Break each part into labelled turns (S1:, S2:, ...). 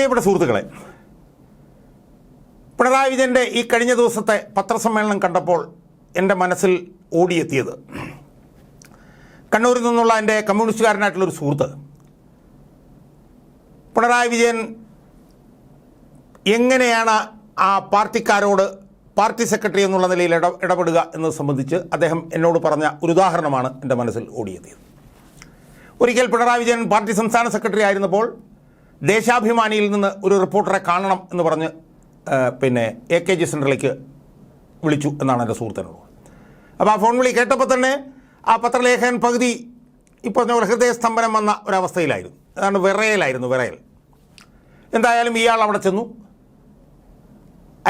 S1: പ്രിയപ്പെട്ട സുഹൃത്തുക്കളെ പിണറായി വിജയന്റെ ഈ കഴിഞ്ഞ ദിവസത്തെ പത്രസമ്മേളനം കണ്ടപ്പോൾ എന്റെ മനസ്സിൽ ഓടിയെത്തിയത്. കണ്ണൂരിൽ നിന്നുള്ള എന്റെ കമ്മ്യൂണിസ്റ്റുകാരനായിട്ടുള്ളൊരു സുഹൃത്ത്. പിണറായി വിജയൻ എങ്ങനെയാണ് ആ പാർട്ടിക്കാരോട് പാർട്ടി സെക്രട്ടറി എന്നുള്ള നിലയിൽ ഇട ഇടപെടുക എന്നത് സംബന്ധിച്ച് അദ്ദേഹം എന്നോട് പറഞ്ഞ ഒരു ഉദാഹരണമാണ് എന്റെ മനസ്സിൽ ഓടിയെത്തിയത്. ഒരിക്കൽ പിണറായി വിജയൻ പാർട്ടി സംസ്ഥാന സെക്രട്ടറി ആയിരുന്നപ്പോൾ ദേശാഭിമാനിയിൽ നിന്ന് ഒരു റിപ്പോർട്ടറെ കാണണം എന്ന് പറഞ്ഞ് പിന്നെ എ കെ ജി സെന്ററിലേക്ക് വിളിച്ചു എന്നാണ് എന്റെ സുഹൃത്തിനോട്. അപ്പോൾ ആ ഫോൺ വിളി കേട്ടപ്പോൾ തന്നെ ആ പത്രലേഖകൻ പകുതി ഇപ്പോൾ പറഞ്ഞ പോലെ ഹൃദയസ്തംഭനം വന്ന ഒരവസ്ഥയിലായിരുന്നു. അതാണ് വിറയലായിരുന്നു വിറയൽ. എന്തായാലും ഇയാൾ അവിടെ ചെന്നു.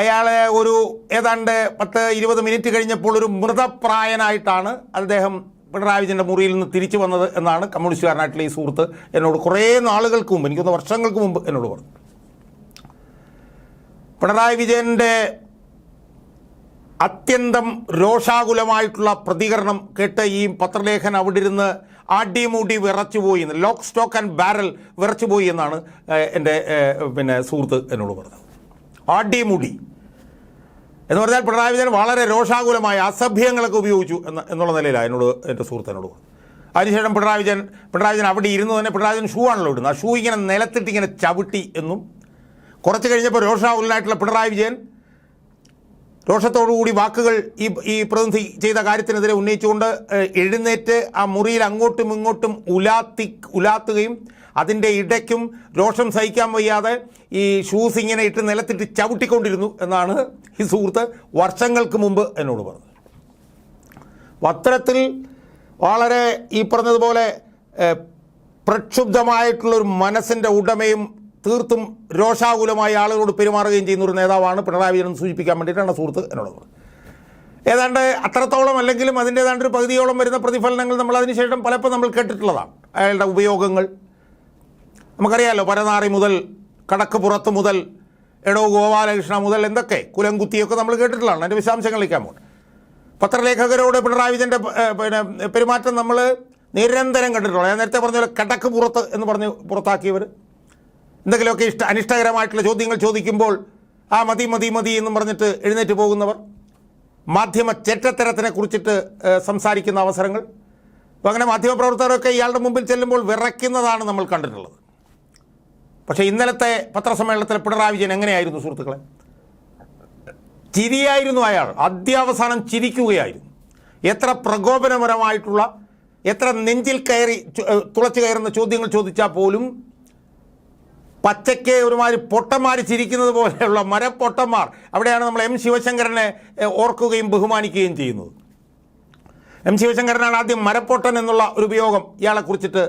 S1: അയാളെ ഒരു ഏതാണ്ട് പത്ത് ഇരുപത് മിനിറ്റ് കഴിഞ്ഞപ്പോൾ ഒരു മൃതപ്രായനായിട്ടാണ് അദ്ദേഹം പിണറായി വിജയന്റെ മുറിയിൽ നിന്ന് തിരിച്ചു വന്നത് എന്നാണ് കമ്മ്യൂണിസ്റ്റുകാരനായിട്ടുള്ള ഈ സുഹൃത്ത് എന്നോട് കുറേ നാളുകൾക്ക് മുമ്പ് എനിക്കൊന്ന് വർഷങ്ങൾക്ക് മുമ്പ് എന്നോട് പറഞ്ഞു. പിണറായി വിജയന്റെ അത്യന്തം രോഷാകുലമായിട്ടുള്ള പ്രതികരണം കേട്ട് ഈ പത്രലേഖൻ അവിടെ ഇരുന്ന് ആടിമൂടി വിറച്ചുപോയി എന്ന് ലോക്ക് സ്റ്റോക്ക് ആൻഡ് ബാരൽ വിറച്ചുപോയി എന്നാണ് എന്റെ പിന്നെ സുഹൃത്ത് എന്നോട് പറഞ്ഞത്. ആടിമൂടി എന്ന് പറഞ്ഞാൽ പിണറായി വിജയൻ വളരെ രോഷാകുലമായ അസഭ്യങ്ങളൊക്കെ ഉപയോഗിച്ചു എന്ന എന്നുള്ള നിലയിലാണ് എന്നോട് എന്റെ സുഹൃത്തിനോട് അതിനുശേഷം പിണറായി വിജയൻ പിണറായി വിജയൻ അവിടെ ഇരുന്ന് തന്നെ പിണറായി വിജയൻ ഷൂ ആണല്ലോ ഇടുന്നത്. ആ ഷൂ ഇങ്ങനെ നിലത്തിട്ട് ഇങ്ങനെ ചവിട്ടി എന്നും കുറച്ച് കഴിഞ്ഞപ്പോൾ രോഷാകുലനായിട്ടുള്ള പിണറായി വിജയൻ രോഷത്തോടുകൂടി വാക്കുകൾ ഈ ഈ പ്രതിനിധി ചെയ്ത കാര്യത്തിനെതിരെ ഉന്നയിച്ചുകൊണ്ട് എഴുന്നേറ്റ് ആ മുറിയിൽ അങ്ങോട്ടും ഇങ്ങോട്ടും ഉലാത്തി ഉലാത്തുകയും അതിന്റെ ഇടയ്ക്കും രോഷം സഹിക്കാൻ വയ്യാതെ ഈ ഷൂസ് ഇങ്ങനെ ഇട്ട് നിലത്തിട്ട് ചവിട്ടിക്കൊണ്ടിരുന്നു എന്നാണ് ഈ സുഹൃത്ത് വർഷങ്ങൾക്ക് മുമ്പ് എന്നോട് പറഞ്ഞത്. വസ്ത്രത്തിൽ വളരെ ഈ പറഞ്ഞതുപോലെ പ്രക്ഷുബ്ധമായിട്ടുള്ളൊരു മനസ്സിന്റെ ഉടമയും തീർത്തും രോഷാകുലമായ ആളുകളോട് പെരുമാറുകയും ചെയ്യുന്ന ഒരു നേതാവാണ് പിണറായി വിജയൻ സൂചിപ്പിക്കാൻ വേണ്ടിയിട്ടാണ് സുഹൃത്ത് എന്നോട് പറഞ്ഞത്. ഏതാണ്ട് അത്രത്തോളം അല്ലെങ്കിലും അതിന്റെ ഏതാണ്ട് ഒരു പകുതിയോളം വരുന്ന പ്രതിഫലനങ്ങൾ നമ്മൾ അതിനുശേഷം പലപ്പോൾ നമ്മൾ കേട്ടിട്ടുള്ളതാണ്. അയാളുടെ ഉപയോഗങ്ങൾ നമുക്കറിയാമല്ലോ പരനാറി മുതൽ കടക്ക് പുറത്ത് മുതൽ എടോ ഗോപാലകൃഷ്ണ മുതൽ എന്തൊക്കെ കുലംകുത്തിയൊക്കെ നമ്മൾ കേട്ടിട്ടുള്ളതാണ്. അതിന്റെ വിശദാംശങ്ങളിലേക്കാൻ പോകും പത്രലേഖകരോട് പിണറായി വിജയന്റെ പിന്നെ പെരുമാറ്റം നമ്മൾ നിരന്തരം കണ്ടിട്ടുള്ളത് ഞാൻ നേരത്തെ പറഞ്ഞ പോലെ കടക്ക് പുറത്ത് എന്ന് പറഞ്ഞ് പുറത്താക്കിയവർ എന്തെങ്കിലുമൊക്കെ ഇഷ്ട അനിഷ്ടകരമായിട്ടുള്ള ചോദ്യങ്ങൾ ചോദിക്കുമ്പോൾ ആ മതി മതി മതി എന്നും പറഞ്ഞിട്ട് എഴുന്നേറ്റ് പോകുന്നവർ മാധ്യമ ചെറ്റത്തരത്തിനെ കുറിച്ചിട്ട് സംസാരിക്കുന്ന അവസരങ്ങൾ അപ്പോൾ അങ്ങനെ മാധ്യമപ്രവർത്തകരൊക്കെ ഇയാളുടെ മുമ്പിൽ ചെല്ലുമ്പോൾ വിറയ്ക്കുന്നതാണ് നമ്മൾ കണ്ടിട്ടുള്ളത്. പക്ഷേ ഇന്നലത്തെ പത്രസമ്മേളനത്തിൽ പിണറായി വിജയൻ എങ്ങനെയായിരുന്നു സുഹൃത്തുക്കളെ? ചിരിയായിരുന്നു അയാൾ. അത്യാവസാനം ചിരിക്കുകയായിരുന്നു. എത്ര പ്രകോപനപരമായിട്ടുള്ള എത്ര നെഞ്ചിൽ കയറി തുളച്ചു കയറുന്ന ചോദ്യങ്ങൾ ചോദിച്ചാൽ പോലും പച്ചയ്ക്ക് ഒരുമാതിരി പൊട്ടന്മാർ ചിരിക്കുന്നത് പോലെയുള്ള മരപ്പൊട്ടന്മാർ അവിടെയാണ് നമ്മൾ എം ശിവശങ്കരനെ ഓർക്കുകയും ബഹുമാനിക്കുകയും ചെയ്യുന്നത്. എം ശിവശങ്കരനാണ് ആദ്യം മരപ്പൊട്ടൻ എന്നുള്ള ഒരു ഉപയോഗം ഇയാളെ കുറിച്ചിട്ട്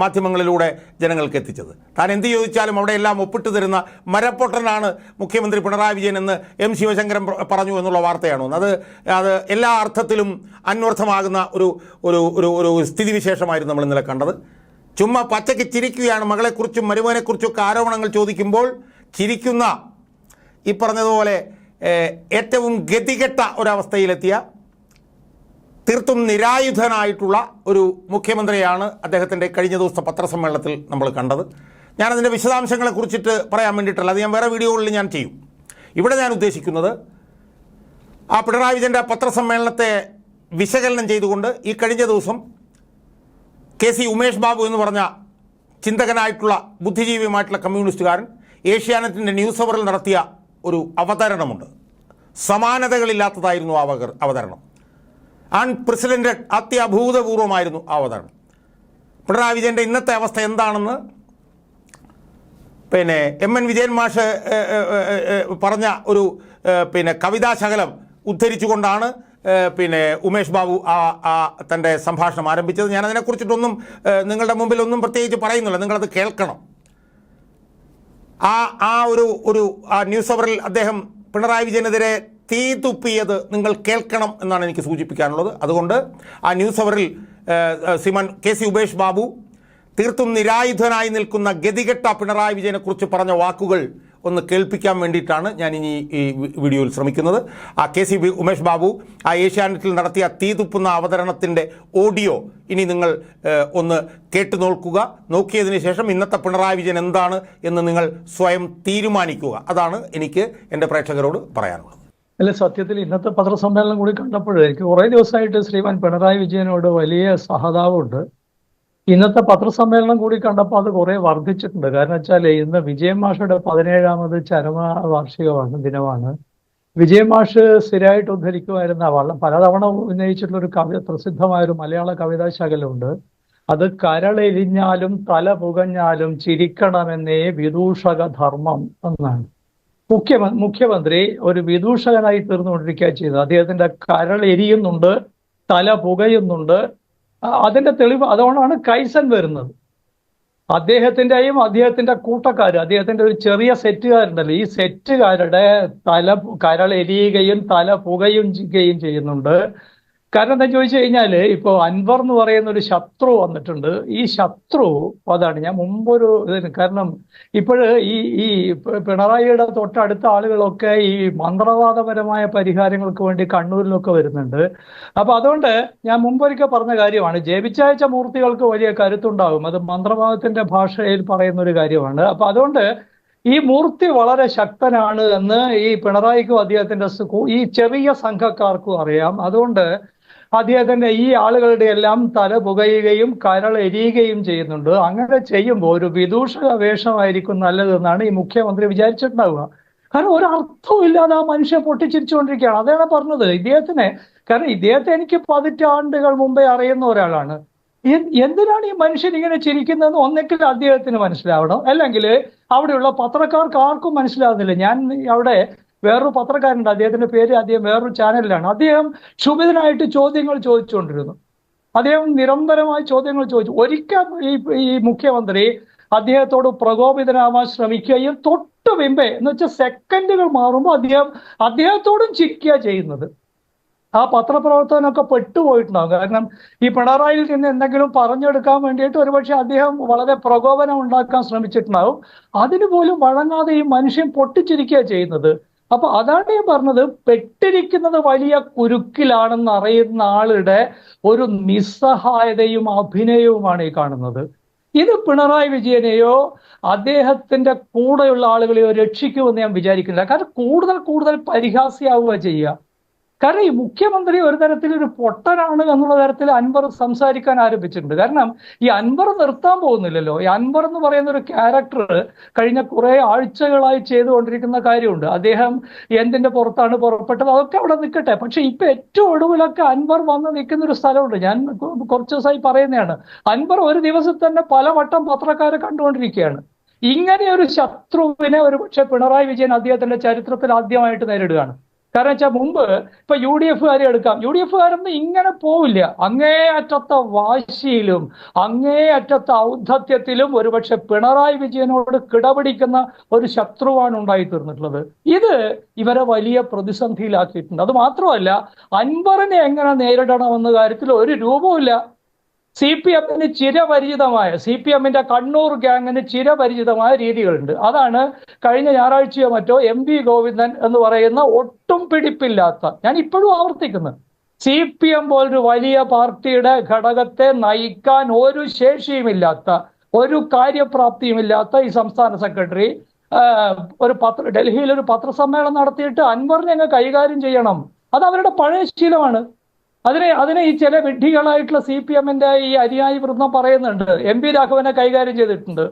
S1: മാധ്യമങ്ങളിലൂടെ ജനങ്ങൾക്ക് എത്തിച്ചത്. താൻ എന്ത് ചോദിച്ചാലും അവിടെ എല്ലാം ഒപ്പിട്ട് തരുന്ന മരപ്പൊട്ടനാണ് മുഖ്യമന്ത്രി പിണറായി വിജയൻ എന്ന് എം ശിവശങ്കരൻ പറഞ്ഞു എന്നുള്ള വാർത്തയാണ്? അത് അത് എല്ലാ അർത്ഥത്തിലും അന്വർത്ഥമാകുന്ന ഒരു ഒരു ഒരു ഒരു സ്ഥിതിവിശേഷമായിരുന്നു നമ്മൾ ഇന്നലെ കണ്ടത്. ചുമ്മാ പച്ചയ്ക്ക് ചിരിക്കുകയാണ് മകളെക്കുറിച്ചും മരുമനെക്കുറിച്ചും ഒക്കെ ആരോപണങ്ങൾ ചോദിക്കുമ്പോൾ ചിരിക്കുന്ന ഈ പറഞ്ഞതുപോലെ ഏറ്റവും ഗതികെട്ട ഒരവസ്ഥയിലെത്തിയ തീർത്തും നിരായുധനായിട്ടുള്ള ഒരു മുഖ്യമന്ത്രിയാണ് അദ്ദേഹത്തിന്റെ കഴിഞ്ഞ ദിവസത്തെ പത്രസമ്മേളനത്തിൽ നമ്മൾ കണ്ടത്. ഞാനതിന്റെ വിശദാംശങ്ങളെ കുറിച്ചിട്ട് പറയാൻ വേണ്ടിയിട്ടല്ല അത് ഞാൻ വേറെ വീഡിയോകളിൽ ഞാൻ ചെയ്യും. ഇവിടെ ഞാൻ ഉദ്ദേശിക്കുന്നത് ആ പിണറായി വിജയന്റെ പത്രസമ്മേളനത്തെ വിശകലനം ചെയ്തുകൊണ്ട് ഈ കഴിഞ്ഞ ദിവസം കെ സി ഉമേഷ് ബാബു എന്ന് പറഞ്ഞ ചിന്തകനായിട്ടുള്ള ബുദ്ധിജീവിയുമായിട്ടുള്ള കമ്മ്യൂണിസ്റ്റുകാരൻ ഏഷ്യാനെറ്റിന്റെ ന്യൂസ് അവറിൽ നടത്തിയ ഒരു അവതരണമുണ്ട്. സമാനതകളില്ലാത്തതായിരുന്നു ആ അവതരണം. അൺപ്രസിഡന്റഡ് അത്യഭൂതപൂർവമായിരുന്നു അവതരണം പിണറായി വിജയന്റെ ഇന്നത്തെ അവസ്ഥ എന്താണെന്ന് പിന്നെ എം എൻ വിജയൻ മാഷ് പറഞ്ഞ ഒരു പിന്നെ കവിതാശകലം ഉദ്ധരിച്ചുകൊണ്ടാണ് പിന്നെ ഉമേഷ് ബാബു ആ ആ തന്റെ സംഭാഷണം ആരംഭിച്ചത്. ഞാൻ അതിനെക്കുറിച്ചിട്ടൊന്നും നിങ്ങളുടെ മുമ്പിൽ ഒന്നും പ്രത്യേകിച്ച് പറയുന്നില്ല. നിങ്ങളത് കേൾക്കണം. ആ ആ ഒരു ഒരു ആ ന്യൂസ് അവറിൽ അദ്ദേഹം പിണറായി വിജയനെതിരെ തീ തുപ്പിയത് നിങ്ങൾ കേൾക്കണം എന്നാണ് എനിക്ക് സൂചിപ്പിക്കാനുള്ളത്. അതുകൊണ്ട് ആ ന്യൂസ് അവറിൽ സിമൻ കെ സി ഉപേഷ് ബാബു തീർത്തും നിരായുധനായി നിൽക്കുന്ന ഗതികെട്ട പിണറായി വിജയനെക്കുറിച്ച് പറഞ്ഞ വാക്കുകൾ ഒന്ന് കേൾപ്പിക്കാൻ വേണ്ടിയിട്ടാണ് ഞാൻ ഇനി ഈ വീഡിയോയിൽ ശ്രമിക്കുന്നത്. ആ കെ സി ഉമേഷ് ബാബു ആ ഏഷ്യാനെറ്റിൽ നടത്തിയ തീ തുപ്പുന്ന അവതരണത്തിന്റെ ഓഡിയോ ഇനി നിങ്ങൾ ഒന്ന് കേട്ടു നോക്കുക. നോക്കിയതിന് ശേഷം ഇന്നത്തെ പിണറായി വിജയൻ എന്താണ് എന്ന് നിങ്ങൾ സ്വയം തീരുമാനിക്കുക. അതാണ് എനിക്ക് എന്റെ പ്രേക്ഷകരോട് പറയാനുള്ളത്.
S2: അല്ല സത്യത്തിൽ ഇന്നത്തെ പത്രസമ്മേളനം കൂടി കണ്ടപ്പോഴേ എനിക്ക് കുറേ ദിവസമായിട്ട് ശ്രീമാൻ പിണറായി വിജയനോട് വലിയ സഹതാപമുണ്ട്. ഇന്നത്തെ പത്രസമ്മേളനം കൂടി കണ്ടപ്പോൾ അത് കുറേ വർദ്ധിച്ചിട്ടുണ്ട്. കാരണം വെച്ചാൽ ഇന്ന് വിജയൻ മാഷയുടെ പതിനേഴാമത് ചരമ വാർഷികമാണ് ദിനമാണ്. വിജയൻ മാഷ് സ്ഥിരമായിട്ട് ഉദ്ധരിക്കുമായിരുന്ന വളരെ പലതവണ ഉന്നയിച്ചിട്ടുള്ള ഒരു കവി പ്രസിദ്ധമായ ഒരു മലയാള കവിതാ ശകലമുണ്ട്. അത് കരളെരിഞ്ഞാലും തല പുകഞ്ഞാലും ചിരിക്കണമെന്നേ വിദൂഷക ധർമ്മം എന്നാണ്. മുഖ്യമ മുഖ്യമന്ത്രി ഒരു വിദൂഷകനായി തീർന്നുകൊണ്ടിരിക്കുക ചെയ്തത്. അദ്ദേഹത്തിന്റെ കരൾ എരിയുന്നുണ്ട് തല പുകയുന്നുണ്ട്. അതിന്റെ തെളിവ് അതുകൊണ്ടാണ് കൈസൻ വരുന്നത്. അദ്ദേഹത്തിന്റെയും അദ്ദേഹത്തിന്റെ കൂട്ടക്കാർ അദ്ദേഹത്തിന്റെ ഒരു ചെറിയ സെറ്റുകാരുണ്ടല്ലോ ഈ സെറ്റുകാരുടെ തല കരൾ എരിയുകയും തല പുകയുകയും ചെയ്യുന്നുണ്ട്. കാരണം എന്താ ചോദിച്ചു കഴിഞ്ഞാൽ ഇപ്പോൾ അൻവർ എന്ന് പറയുന്ന ഒരു ശത്രു വന്നിട്ടുണ്ട്. ഈ ശത്രു അതാണ് ഞാൻ മുമ്പൊരു ഇതിന് കാരണം ഇപ്പോഴ് ഈ ഈ പിണറായിയുടെ തൊട്ടടുത്ത ആളുകളൊക്കെ ഈ മന്ത്രവാദപരമായ പരിഹാരങ്ങൾക്ക് വേണ്ടി കണ്ണൂരിലൊക്കെ വരുന്നുണ്ട്. അപ്പൊ അതുകൊണ്ട് ഞാൻ മുമ്പൊരിക്കൽ പറഞ്ഞ കാര്യമാണ് ജപിച്ചയച്ച മൂർത്തികൾക്ക് വലിയ കരുത്തുണ്ടാകും. അത് മന്ത്രവാദത്തിന്റെ ഭാഷയിൽ പറയുന്ന ഒരു കാര്യമാണ്. അപ്പൊ അതുകൊണ്ട് ഈ മൂർത്തി വളരെ ശക്തനാണ് എന്ന് ഈ പിണറായിക്കും അദ്ദേഹത്തിന്റെ ഈ ചെറിയ സംഘക്കാർക്കും അറിയാം. അതുകൊണ്ട് അദ്ദേഹത്തിന്റെ ഈ ആളുകളുടെ എല്ലാം തല പുകയുകയും കരൾ എരിയുകയും ചെയ്യുന്നുണ്ട്. അങ്ങനെ ചെയ്യുമ്പോൾ ഒരു വിദൂഷക വേഷമായിരിക്കും നല്ലതെന്നാണ് ഈ മുഖ്യമന്ത്രി വിചാരിച്ചിട്ടുണ്ടാവുക. കാരണം ഒരു ഇല്ലാതെ ആ മനുഷ്യ പൊട്ടിച്ചിരിച്ചുകൊണ്ടിരിക്കുകയാണ്. അതാണ് പറഞ്ഞത്. ഇദ്ദേഹത്തിന് കാരണം ഇദ്ദേഹത്തെ എനിക്ക് പതിറ്റാണ്ടുകൾ മുമ്പേ അറിയുന്ന ഒരാളാണ്. എന്തിനാണ് ഈ മനുഷ്യൻ ഇങ്ങനെ ചിരിക്കുന്നതെന്ന് ഒന്നെങ്കിൽ അദ്ദേഹത്തിന് മനസ്സിലാവണം. അല്ലെങ്കിൽ അവിടെയുള്ള പത്രക്കാർക്ക് ആർക്കും മനസ്സിലാവുന്നില്ല. ഞാൻ അവിടെ വേറൊരു പത്രക്കാരുണ്ട് അദ്ദേഹത്തിന്റെ പേര് അദ്ദേഹം വേറൊരു ചാനലിലാണ് അദ്ദേഹം ക്ഷുഭിതനായിട്ട് ചോദ്യങ്ങൾ ചോദിച്ചുകൊണ്ടിരുന്നു. അദ്ദേഹം നിരന്തരമായി ചോദ്യങ്ങൾ ചോദിച്ചു. ഒരിക്കൽ ഈ ഈ മുഖ്യമന്ത്രി അദ്ദേഹത്തോട് പ്രകോപിതനാവാൻ ശ്രമിക്കുകയും തൊട്ട് മുമ്പേ എന്ന് വെച്ചാൽ സെക്കൻഡുകൾ മാറുമ്പോൾ അദ്ദേഹം അദ്ദേഹത്തോടും ചിരിക്കുക ചെയ്യുന്നത്. ആ പത്രപ്രവർത്തകനൊക്കെ പെട്ടുപോയിട്ടുണ്ടാകും കാരണം ഈ പിണറായിൽ നിന്ന് എന്തെങ്കിലും പറഞ്ഞെടുക്കാൻ വേണ്ടിയിട്ട് ഒരുപക്ഷെ അദ്ദേഹം വളരെ പ്രകോപനം ഉണ്ടാക്കാൻ ശ്രമിച്ചിട്ടുണ്ടാകും അതിനു പോലും വഴങ്ങാതെ ഈ മനുഷ്യൻ പൊട്ടിച്ചിരിക്കുക ചെയ്യുന്നത്. അപ്പൊ അതാണ് ഞാൻ പറഞ്ഞത്. പെട്ടിരിക്കുന്നത് വലിയ കുരുക്കിലാണെന്ന് അറിയുന്ന ആളുടെ ഒരു നിസ്സഹായതയും അഭിനയവുമാണ് ഈ കാണുന്നത്. ഇത് പിണറായി വിജയനെയോ അദ്ദേഹത്തിന്റെ കൂടെയുള്ള ആളുകളെയോ രക്ഷിക്കുമെന്ന് ഞാൻ വിചാരിക്കുന്നില്ല. കാരണം കൂടുതൽ കൂടുതൽ പരിഹാസ്യാവുക ചെയ്യുക. കാരണം ഈ മുഖ്യമന്ത്രി ഒരു തരത്തിൽ ഒരു പൊട്ടനാണ് എന്നുള്ള തരത്തിൽ അൻവർ സംസാരിക്കാൻ ആരംഭിച്ചിട്ടുണ്ട്. കാരണം ഈ അൻവർ നിർത്താൻ പോകുന്നില്ലല്ലോ. ഈ അൻവർ എന്ന് പറയുന്ന ഒരു ക്യാരക്ടർ കഴിഞ്ഞ കുറെ ആഴ്ചകളായി ചെയ്തുകൊണ്ടിരിക്കുന്ന കാര്യമുണ്ട്. അദ്ദേഹം എന്തിന്റെ പുറത്താണ് പുറപ്പെട്ടത് അതൊക്കെ അവിടെ നിൽക്കട്ടെ. പക്ഷെ ഇപ്പൊ ഏറ്റവും ഒടുവിലൊക്കെ അൻവർ വന്ന് നിൽക്കുന്ന ഒരു സ്ഥലമുണ്ട്. ഞാൻ കുറച്ച് ദിവസമായി പറയുന്നതാണ്. അൻവർ ഒരു ദിവസം തന്നെ പലവട്ടം പത്രക്കാരെ കണ്ടുകൊണ്ടിരിക്കുകയാണ്. ഇങ്ങനെ ഒരു ശത്രുവിനെ ഒരു പക്ഷെ പിണറായി വിജയൻ അദ്ദേഹത്തിന്റെ ചരിത്രത്തിൽ ആദ്യമായിട്ട് നേരിടുകയാണ്. കാരണം വെച്ചാൽ മുമ്പ് ഇപ്പൊ യു ഡി എഫുകാരെ എടുക്കാം. യു ഡി എഫുകാരൊന്നും ഇങ്ങനെ പോവില്ല. അങ്ങേയറ്റത്തെ വാശിയിലും അങ്ങേയറ്റത്തെ ഔദ്ധത്യത്തിലും ഒരുപക്ഷെ പിണറായി വിജയനോട് കിടപിടിക്കുന്ന ഒരു ശത്രുവാണ് ഉണ്ടായി തീർന്നിട്ടുള്ളത് ഇത് ഇവരെ വലിയ പ്രതിസന്ധിയിലാക്കിയിട്ടുണ്ട്. അത് മാത്രമല്ല അൻവറിനെ എങ്ങനെ നേരിടണമെന്ന കാര്യത്തിൽ ഒരു രൂപവുമില്ല. സി പി എമ്മിന് ചിരപരിചിതമായ സി പി എമ്മിന്റെ കണ്ണൂർ ഗ്യാങ്ങിന് ചിരപരിചിതമായ രീതികളുണ്ട്. അതാണ് കഴിഞ്ഞ ഞായറാഴ്ചയോ മറ്റോ എം വി ഗോവിന്ദൻ എന്ന് പറയുന്ന ഒട്ടും പിടിപ്പില്ലാത്ത ഞാൻ ഇപ്പോഴും ആവർത്തിക്കുന്നത് സി പി എം പോലൊരു വലിയ പാർട്ടിയുടെ ഘടകത്തെ നയിക്കാൻ ഒരു ശേഷിയുമില്ലാത്ത ഒരു കാര്യപ്രാപ്തിയുമില്ലാത്ത ഈ സംസ്ഥാന സെക്രട്ടറി ഒരു പത്ര ഡൽഹിയിൽ ഒരു പത്രസമ്മേളനം നടത്തിയിട്ട് അൻവറിനെ അങ്ങ് കൈകാര്യം ചെയ്യണം. അത് അവരുടെ പഴയ ശീലമാണ്. അതിനെ അതിനെ ഈ ചില വിഡ്ഢികളായിട്ടുള്ള സി പി എമ്മിന്റെ ഈ അനുയായി വൃന്ദം പറയുന്നുണ്ട്. എം പി രാഘവനെ കൈകാര്യം ചെയ്തിട്ടുണ്ട്.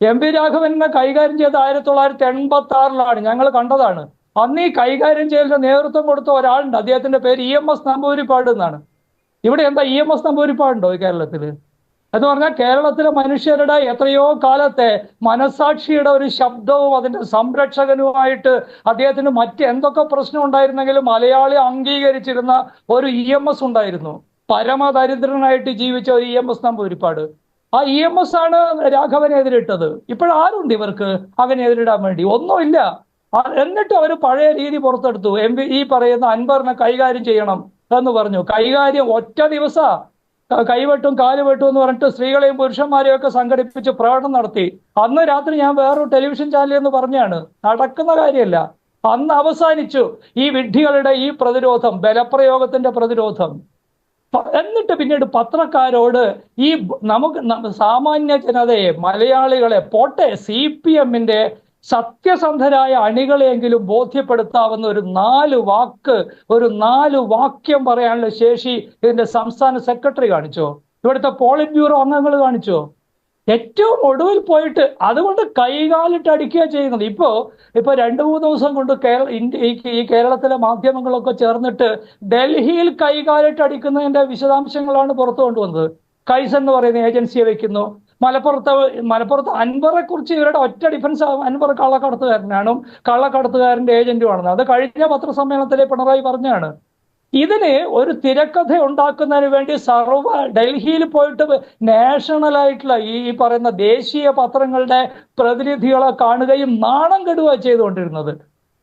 S2: എം പി രാഘവനെ കൈകാര്യം ചെയ്ത് ആയിരത്തി തൊള്ളായിരത്തി എൺപത്തി ആറിലാണ് ഞങ്ങൾ കണ്ടതാണ്. അന്ന് ഈ കൈകാര്യം ചെയ്യലിന് നേതൃത്വം കൊടുത്ത ഒരാളുണ്ട്. അദ്ദേഹത്തിന്റെ പേര് ഇ എം എസ് നമ്പൂരിപ്പാട് എന്നാണ്. ഇവിടെ എന്താ ഇ എം എസ് നമ്പൂരിപ്പാടുണ്ടോ കേരളത്തിൽ എന്ന് പറഞ്ഞാൽ കേരളത്തിലെ മനുഷ്യരുടെ എത്രയോ കാലത്തെ മനസാക്ഷിയുടെ ഒരു ശബ്ദവും അതിന്റെ സംരക്ഷകനുമായിട്ട് അദ്ദേഹത്തിന് മറ്റ് എന്തൊക്കെ പ്രശ്നം ഉണ്ടായിരുന്നെങ്കിലും മലയാളി അംഗീകരിച്ചിരുന്ന ഒരു ഇ എം എസ് ഉണ്ടായിരുന്നു. പരമദരിദ്രനായിട്ട് ജീവിച്ച ഒരു ഇ എം എസ് ആ ഇ എം എസ് ആണ് രാഘവനെ എതിരിട്ടത്. ഇപ്പോഴാരുണ്ട് ഇവർക്ക് അവനെ എതിരിടാൻ വേണ്ടി? ഒന്നുമില്ല. എന്നിട്ട് അവർ പഴയ രീതി പുറത്തെടുത്തു. എം ഈ പറയുന്ന അൻവറിനെ കൈകാര്യം ചെയ്യണം എന്ന് പറഞ്ഞു. കൈകാര്യം ഒറ്റ ദിവസ. കൈവെട്ടും കാലുവെട്ടും എന്ന് പറഞ്ഞിട്ട് സ്ത്രീകളെയും പുരുഷന്മാരെയും ഒക്കെ സംഘടിപ്പിച്ച് പ്രകടനം നടത്തി. അന്ന് രാത്രി ഞാൻ വേറൊരു ടെലിവിഷൻ ചാനലിൽ എന്ന് പറഞ്ഞാണ്. നടക്കുന്ന കാര്യമല്ല. അന്ന് അവസാനിച്ചു ഈ വിഡ്ഢികളുടെ ഈ പ്രതിരോധം ബലപ്രയോഗത്തിന്റെ പ്രതിരോധം. എന്നിട്ട് പിന്നീട് പത്രക്കാരോട് ഈ നമുക്ക് സാമാന്യ ജനതയെ മലയാളികളെ പോട്ടെ സി പി എമ്മിന്റെ സത്യസന്ധരായ അണികളെയെങ്കിലും ബോധ്യപ്പെടുത്താവുന്ന ഒരു നാല് വാക്ക് ഒരു നാല് വാക്യം പറയാനുള്ള ശേഷി ഇതിന്റെ സംസ്ഥാന സെക്രട്ടറി കാണിച്ചോ? ഇവിടുത്തെ പോളിറ്റ് ബ്യൂറോ അംഗങ്ങൾ കാണിച്ചോ? ഏറ്റവും ഒടുവിൽ പോയിട്ട് അതുകൊണ്ട് കൈകാലിട്ട് അടിക്കുക ചെയ്യുന്നത്. ഇപ്പോ ഇപ്പൊ രണ്ടു മൂന്ന് ദിവസം കൊണ്ട് കേരള ഈ- കേരളത്തിലെ മാധ്യമങ്ങളൊക്കെ ചേർന്നിട്ട് ഡൽഹിയിൽ കൈകാലിട്ട് അടിക്കുന്നതിന്റെ വിശദാംശങ്ങളാണ് പുറത്തു കൊണ്ടുവന്നത്. കൈസ് എന്ന് പറയുന്ന ഏജൻസിയെ വെക്കുന്നു. മലപ്പുറത്ത് മലപ്പുറത്ത് അൻവറെ കുറിച്ച് ഇവരുടെ ഒറ്റ ഡിഫൻസ് അൻവർ കള്ളക്കടത്തുകാരനാണ്. കള്ളക്കടത്തുകാരന്റെ ഏജന്റുമാണെന്ന് അത് കഴിഞ്ഞ പത്രസമ്മേളനത്തിലെ പിണറായി പറഞ്ഞാണ്. ഇതിന് ഒരു തിരക്കഥ ഉണ്ടാക്കുന്നതിന് വേണ്ടി സർവ ഡൽഹിയിൽ പോയിട്ട് ഈ ഈ പറയുന്ന ദേശീയ പത്രങ്ങളുടെ പ്രതിനിധികളെ കാണുകയും നാണം കെടുക ചെയ്തുകൊണ്ടിരുന്നത്.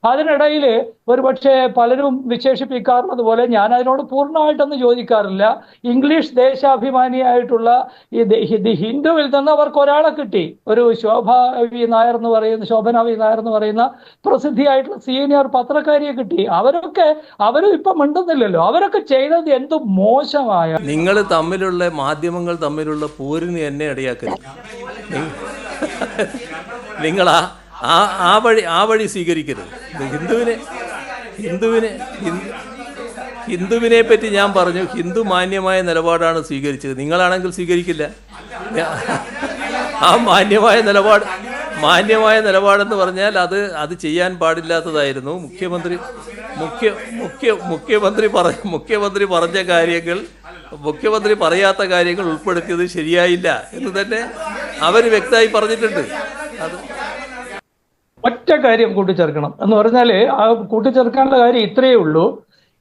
S2: അതിനിടയിൽ ഒരുപക്ഷെ പലരും വിശേഷിപ്പിക്കാറുള്ളത് പോലെ ഞാൻ അതിനോട് പൂർണമായിട്ടൊന്നും ചോദിക്കാറില്ല ഇംഗ്ലീഷ് ദേശാഭിമാനിയായിട്ടുള്ള ഈ ഹിന്ദുവിൽ നിന്ന് അവർക്ക് ഒരാളെ കിട്ടി. ഒരു ശോഭ വി നായർ എന്ന് പറയുന്ന ശോഭന വി നായർ എന്ന് പറയുന്ന പ്രസിദ്ധിയായിട്ടുള്ള സീനിയർ പത്രക്കാരിയെ കിട്ടി. അവരൊക്കെ അവരും ഇപ്പം മിണ്ടുന്നില്ലല്ലോ. അവരൊക്കെ ചെയ്തത് എന്ത് മോശമായ
S3: നിങ്ങൾ തമ്മിലുള്ള മാധ്യമങ്ങൾ തമ്മിലുള്ള പോരിന് എന്നെ ഇടയാക്കരുത്. നിങ്ങൾ ആ ആ വഴി ആ വഴി സ്വീകരിക്കരുത്. ഹിന്ദുവിനെ ഹിന്ദുവിനെ ഹിന്ദുവിനെ പറ്റി ഞാൻ പറഞ്ഞു ഹിന്ദു മാന്യമായ നിലപാടാണ് സ്വീകരിച്ചത്. നിങ്ങളാണെങ്കിൽ സ്വീകരിക്കില്ല. ആ മാന്യമായ നിലപാട് മാന്യമായ നിലപാടെന്ന് പറഞ്ഞാൽ അത് അത് ചെയ്യാൻ പാടില്ലാത്തതായിരുന്നു. മുഖ്യമന്ത്രി മുഖ്യ മുഖ്യ മുഖ്യമന്ത്രി പറ മുഖ്യമന്ത്രി പറഞ്ഞ കാര്യങ്ങൾ മുഖ്യമന്ത്രി പറയാത്ത കാര്യങ്ങൾ ഉൾപ്പെടുത്തിയത് ശരിയായില്ല എന്ന് തന്നെ അവർ വ്യക്തമായി പറഞ്ഞിട്ടുണ്ട്. അത്
S2: ഒറ്റ കാര്യം കൂട്ടിച്ചേർക്കണം. എന്ന് പറഞ്ഞാൽ ആ കൂട്ടിച്ചേർക്കാനുള്ള കാര്യം ഇത്രയേ ഉള്ളൂ.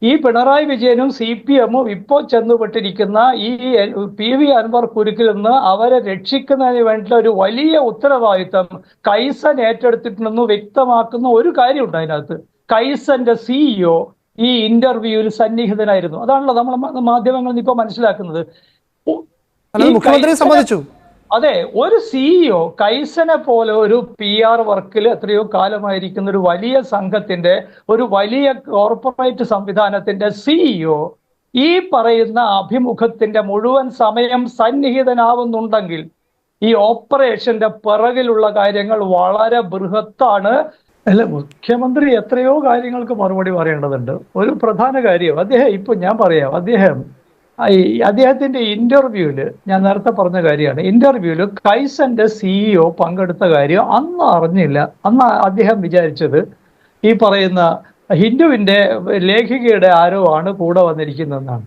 S2: ഈ പിണറായി വിജയനും സി പി എമ്മും ഇപ്പോൾ ചെന്നുപെട്ടിരിക്കുന്ന ഈ പി വി അൻവർ കുരുക്കിൽ നിന്ന് അവരെ രക്ഷിക്കുന്നതിന് വേണ്ടിയിട്ടുള്ള ഒരു വലിയ ഉത്തരവാദിത്തം കൈസൻ ഏറ്റെടുത്തിട്ടുണ്ടെന്ന് വ്യക്തമാക്കുന്ന ഒരു കാര്യമുണ്ട് അതിനകത്ത്. കൈസന്റെ സിഇഒ ഈ ഇന്റർവ്യൂവിൽ സന്നിഹിതനായിരുന്നു. അതാണല്ലോ നമ്മൾ മാധ്യമങ്ങളിൽ നിന്ന് ഇപ്പൊ മനസ്സിലാക്കുന്നത്.
S4: മുഖ്യമന്ത്രി സമ്മതിച്ചു.
S2: അതെ ഒരു സിഇഒ കൈസനെ പോലെ ഒരു പി ആർ വർക്കിൽ എത്രയോ കാലമായിരിക്കുന്ന ഒരു വലിയ സംഘത്തിന്റെ ഒരു വലിയ കോർപ്പറേറ്റ് സംവിധാനത്തിന്റെ സിഇഒ ഈ പറയുന്ന അഭിമുഖത്തിന്റെ മുഴുവൻ സമയം സന്നിഹിതനാവുന്നുണ്ടെങ്കിൽ ഈ ഓപ്പറേഷന്റെ പിറകിലുള്ള കാര്യങ്ങൾ വളരെ ബൃഹത്താണ്. അല്ല മുഖ്യമന്ത്രി എത്രയോ കാര്യങ്ങൾക്ക് മറുപടി പറയേണ്ടതുണ്ട്. ഒരു പ്രധാന കാര്യം അദ്ദേഹം ഇപ്പൊ ഞാൻ പറയാം അദ്ദേഹം ഈ അദ്ദേഹത്തിന്റെ ഇന്റർവ്യൂവിൽ ഞാൻ നേരത്തെ പറഞ്ഞ കാര്യമാണ്. ഇന്റർവ്യൂവിൽ കൈസന്റെ സിഇഒ പങ്കെടുത്ത കാര്യം അന്ന് അറിഞ്ഞില്ല. അന്ന് അദ്ദേഹം വിചാരിച്ചത് ഈ പറയുന്ന ഹിന്ദുവിന്റെ ലേഖികയുടെ ആരോ ആണ് കൂടെ വന്നിരിക്കുന്നതെന്നാണ്.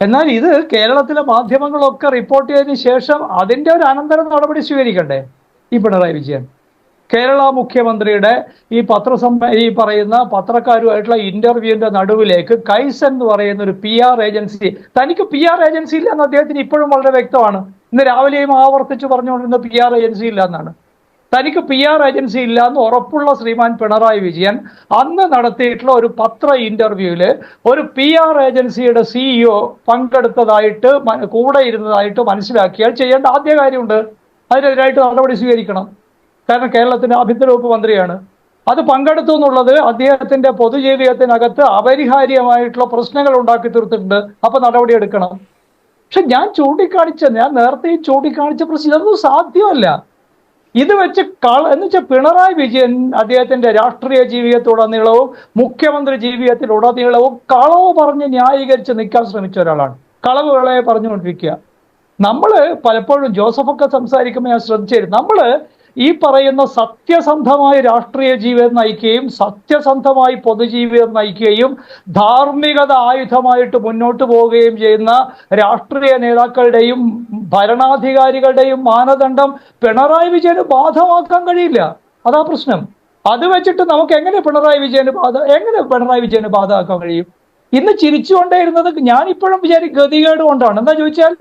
S2: എന്നാൽ ഇത് കേരളത്തിലെ മാധ്യമങ്ങളൊക്കെ റിപ്പോർട്ട് ചെയ്തതിന് ശേഷം അതിന്റെ ഒരു അനന്തര നടപടി സ്വീകരിക്കണ്ടേ? ഈ പിണറായി വിജയൻ. കേരള മുഖ്യമന്ത്രിയുടെ ഈ പത്രസമ്മ ഈ പറയുന്ന പത്രക്കാരുമായിട്ടുള്ള ഇന്റർവ്യൂവിന്റെ നടുവിലേക്ക് കൈസ് എന്ന് പറയുന്ന ഒരു പി ആർ ഏജൻസി തനിക്ക് പി ആർ ഏജൻസി ഇല്ല എന്ന് അദ്ദേഹത്തിന് ഇപ്പോഴും വളരെ വ്യക്തമാണ്. ഇന്ന് രാവിലെയും ആവർത്തിച്ച് പറഞ്ഞുകൊണ്ടിരുന്ന പി ആർ ഏജൻസി ഇല്ല എന്നാണ്. തനിക്ക് പി ആർ ഏജൻസി ഇല്ല എന്ന് ഉറപ്പുള്ള ശ്രീമാൻ പിണറായി വിജയൻ അന്ന് നടത്തിയിട്ടുള്ള ഒരു പത്ര ഇന്റർവ്യൂവിൽ ഒരു പി ആർ ഏജൻസിയുടെ സിഇഒ പങ്കെടുത്തതായിട്ട് കൂടെ ഇരുന്നതായിട്ട് മനസ്സിലാക്കിയാൽ ചെയ്യേണ്ട ആദ്യ കാര്യമുണ്ട്. അതിനെതിരായിട്ട് നടപടി സ്വീകരിക്കണം. കാരണം കേരളത്തിന്റെ ആഭ്യന്തര വകുപ്പ് മന്ത്രിയാണ്. അത് പങ്കെടുത്തു എന്നുള്ളത് അദ്ദേഹത്തിന്റെ പൊതുജീവിതത്തിനകത്ത് അപരിഹാര്യമായിട്ടുള്ള പ്രശ്നങ്ങൾ ഉണ്ടാക്കി തീർത്തിട്ടുണ്ട്. അപ്പൊ നടപടി എടുക്കണം പക്ഷെ ഞാൻ ചൂണ്ടിക്കാണിച്ച ഞാൻ നേരത്തെ ചൂണ്ടിക്കാണിച്ച പ്രശ്നം ഇതൊന്നും സാധ്യമല്ല. ഇത് വെച്ച് കള എന്ന് വെച്ചാൽ പിണറായി വിജയൻ അദ്ദേഹത്തിന്റെ രാഷ്ട്രീയ ജീവിതത്തിലുടനീളവും മുഖ്യമന്ത്രി ജീവിതത്തിലുടനീളവും കളവ് പറഞ്ഞ് ന്യായീകരിച്ച് നിൽക്കാൻ ശ്രമിച്ച ഒരാളാണ്. കളവുകളെ പറഞ്ഞുകൊണ്ടിരിക്കുക. നമ്മൾ പലപ്പോഴും ജോസഫൊക്കെ സംസാരിക്കുമ്പോൾ ഞാൻ ശ്രദ്ധിച്ചിരുന്നു നമ്മൾ ഈ പറയുന്ന സത്യസന്ധമായ രാഷ്ട്രീയ ജീവിതം നയിക്കുകയും സത്യസന്ധമായി പൊതുജീവിതം നയിക്കുകയും ധാർമ്മികത ആയുധമായിട്ട് മുന്നോട്ട് പോവുകയും ചെയ്യുന്ന രാഷ്ട്രീയ നേതാക്കളുടെയും ഭരണാധികാരികളുടെയും മാനദണ്ഡം പിണറായി വിജയന് ബാധമാക്കാൻ കഴിയില്ല. അതാ പ്രശ്നം. അത് വെച്ചിട്ട് നമുക്ക് എങ്ങനെ പിണറായി വിജയന് ബാധ എങ്ങനെ പിണറായി വിജയന് ബാധമാക്കാൻ കഴിയും? ഇന്ന് ചിരിച്ചുകൊണ്ടേയിരുന്നത് ഞാൻ ഇപ്പോഴും വിചാരിക്കും ഗതികേട് കൊണ്ടാണ്. എന്താ ചോദിച്ചാൽ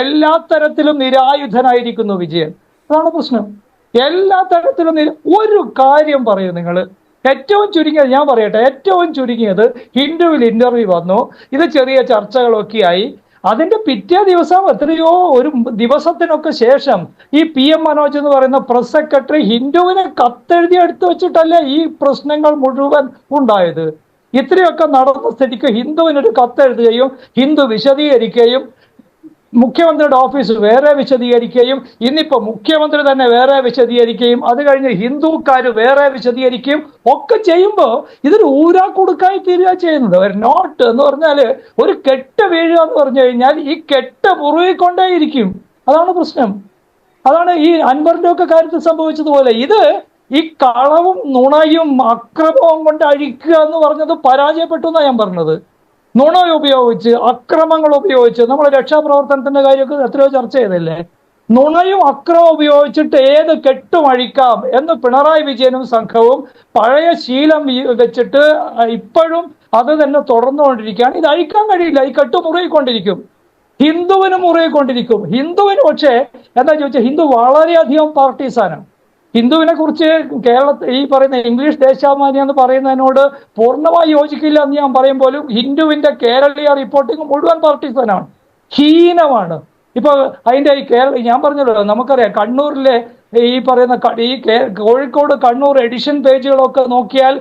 S2: എല്ലാ തരത്തിലും നിരായുധനായിരിക്കുന്നു വിജയൻ. അതാണ് പ്രശ്നം. എല്ലാ തരത്തിലും ഒരു കാര്യം പറയൂ നിങ്ങൾ ഏറ്റവും ചുരുങ്ങിയത് ഞാൻ പറയട്ടെ ഏറ്റവും ചുരുങ്ങിയത് ഹിന്ദുവിൽ ഇന്റർവ്യൂ വന്നു. ഇത് ചെറിയ ചർച്ചകളൊക്കെ ആയി അതിന്റെ പിറ്റേ ദിവസം എത്രയോ ഒരു ദിവസത്തിനൊക്കെ ശേഷം ഈ പി എം മനോജ് എന്ന് പറയുന്ന പ്രസ് സെക്രട്ടറി ഹിന്ദുവിനെ കത്തെഴുതി എടുത്തു വെച്ചിട്ടല്ലേ ഈ പ്രശ്നങ്ങൾ മുഴുവൻ ഉണ്ടായത്. ഇത്രയൊക്കെ നടന്ന സ്ഥിതിക്ക് ഹിന്ദുവിനൊരു കത്തെഴുതുകയും ഹിന്ദു വിശദീകരിക്കുകയും മുഖ്യമന്ത്രിയുടെ ഓഫീസ് വേറെ വിശദീകരിക്കുകയും ഇന്നിപ്പോ മുഖ്യമന്ത്രി തന്നെ വേറെ വിശദീകരിക്കുകയും അത് കഴിഞ്ഞ് ഹിന്ദുക്കാർ വേറെ വിശദീകരിക്കുകയും ഒക്കെ ചെയ്യുമ്പോൾ ഇതൊരു ഊരാ കൊടുക്കായി തീരുക ചെയ്യുന്നത്. ഒരു നോട്ട് എന്ന് പറഞ്ഞാൽ ഒരു കെട്ട് വീഴുക എന്ന് പറഞ്ഞു കഴിഞ്ഞാൽ ഈ കെട്ട് മുറുകിക്കൊണ്ടേയിരിക്കും. അതാണ് പ്രശ്നം. അതാണ് ഈ അൻവറിന്റെ ഒക്കെ കാര്യത്തിൽ സംഭവിച്ചതുപോലെ. ഇത് ഈ കളവും നുണയും അക്രമവും കൊണ്ട് അഴിക്കുക എന്ന് പറഞ്ഞത് പരാജയപ്പെട്ടു എന്നാണ് ഞാൻ പറഞ്ഞത്. നുണ ഉപയോഗിച്ച് അക്രമങ്ങൾ ഉപയോഗിച്ച് നമ്മൾ രക്ഷാപ്രവർത്തനത്തിന്റെ കാര്യമൊക്കെ എത്രയോ ചർച്ച ചെയ്തില്ലേ? നുണയും അക്രമം ഉപയോഗിച്ചിട്ട് ഏത് കെട്ടും അഴിക്കാം എന്ന് പിണറായി വിജയനും സംഘവും പഴയ ശീലം വെച്ചിട്ട് ഇപ്പോഴും അത് തന്നെ തുടർന്നുകൊണ്ടിരിക്കുകയാണ്. ഇത് അഴിക്കാൻ കഴിയില്ല. ഈ കെട്ട് മുറുകിക്കൊണ്ടിരിക്കും. ഹിന്ദുവിന് മുറുകിക്കൊണ്ടിരിക്കും. ഹിന്ദുവിന് പക്ഷേ എന്താ ചോദിച്ചാൽ ഹിന്ദു വളരെയധികം പാർട്ടീസാണ് ഹിന്ദുവിനെ കുറിച്ച് കേരളത്തിൽ ഈ പറയുന്ന ഇംഗ്ലീഷ് ദേശാഭിമാനി എന്ന് പറയുന്നതിനോട് പൂർണമായി യോജിക്കില്ല എന്ന് ഞാൻ പറയും പോലും ഹിന്ദുവിന്റെ കേരളീയ റിപ്പോർട്ടിംഗ് മുഴുവൻ പാർട്ടിസനാണ് ഹീനമാണ്. ഇപ്പൊ അതിന്റെ ഈ കേരള ഞാൻ പറഞ്ഞല്ലോ നമുക്കറിയാം കണ്ണൂരിലെ ഈ പറയുന്ന ഈ കോഴിക്കോട് കണ്ണൂർ എഡിഷൻ പേജുകളൊക്കെ നോക്കിയാൽ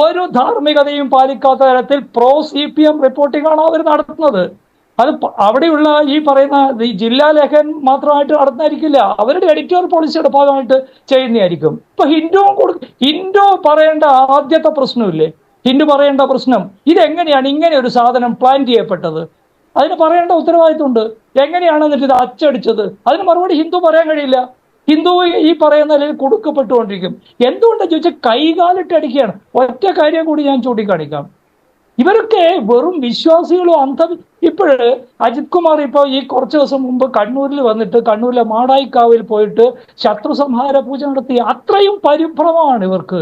S2: ഒരു ധാർമ്മികതയും പാലിക്കാത്ത തരത്തിൽ pro C P M reporting ആണ് അവർ നടത്തുന്നത്. അത് അവിടെയുള്ള ഈ പറയുന്ന ഈ ജില്ലാ ലേഖൻ മാത്രമായിട്ട് നടന്നായിരിക്കില്ല. അവരുടെ എഡിറ്റോറിയൽ പോളിസിയുടെ ഭാഗമായിട്ട് ചെയ്യുന്നതായിരിക്കും. ഇപ്പൊ ഹിന്ദുവും കൊടു ഹിന്ദു പറയേണ്ട ആദ്യത്തെ പ്രശ്നമില്ലേ? ഹിന്ദു പറയേണ്ട പ്രശ്നം ഇതെങ്ങനെയാണ് ഇങ്ങനെ ഒരു സാധനം പ്ലാൻ ചെയ്യപ്പെട്ടത്? അതിന് പറയേണ്ട ഉത്തരവാദിത്വമുണ്ട്. എങ്ങനെയാണ് എന്നിട്ട് ഇത് അച്ചടിച്ചത്? അതിന് മറുപടി ഹിന്ദു പറയാൻ കഴിയില്ല. ഹിന്ദു ഈ പറയുന്ന നിലയിൽ കൊടുക്കപ്പെട്ടുകൊണ്ടിരിക്കും. എന്തുകൊണ്ടാണ് ചോദിച്ചാൽ കൈകാലിട്ട് അടിക്കുകയാണ്? ഒറ്റ കാര്യം കൂടി ഞാൻ ചൂണ്ടിക്കാണിക്കാം. ഇവരൊക്കെ വെറും വിശ്വാസികളും അന്ധ ഇപ്പോഴ് അജിത് കുമാർ ഇപ്പോൾ ഈ കുറച്ച് ദിവസം മുമ്പ് കണ്ണൂരിൽ വന്നിട്ട് കണ്ണൂരിലെ മാടായിക്കാവിൽ പോയിട്ട് ശത്രു സംഹാര പൂജ നടത്തി അത്രയും പരിഭ്രമമാണ് ഇവർക്ക്.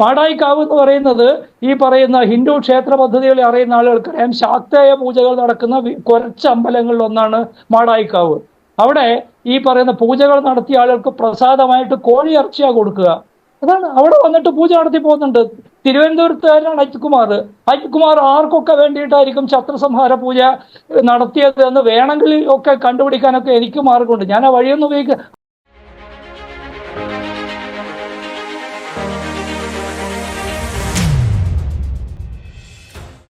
S2: മാടായിക്കാവ് എന്ന് പറയുന്നത് ഈ പറയുന്ന ഹിന്ദു ക്ഷേത്ര പദ്ധതികളെ അറിയുന്ന ആളുകൾക്കറിയാം ശാക്തേയ പൂജകൾ നടക്കുന്ന കുറച്ച് അമ്പലങ്ങളിൽ ഒന്നാണ് മാടായിക്കാവ്. അവിടെ ഈ പറയുന്ന പൂജകൾ നടത്തിയ ആളുകൾക്ക് പ്രസാദമായിട്ട് കോഴി ഇറച്ചിയാണ് കൊടുക്കുക. അതാണ് അവിടെ വന്നിട്ട് പൂജ നടത്തി പോകുന്നുണ്ട്. തിരുവനന്തപുരത്തുകാരനാണ് അജിത് കുമാർ അജിത് കുമാർ ആർക്കൊക്കെ വേണ്ടിയിട്ടായിരിക്കും ശത്രുസംഹാര പൂജ നടത്തിയത് എന്ന് വേണമെങ്കിൽ ഒക്കെ കണ്ടുപിടിക്കാനൊക്കെ എനിക്ക് മാർഗമുണ്ട്. ഞാൻ ആ വഴിയൊന്നും ഉപയോഗിക്കുക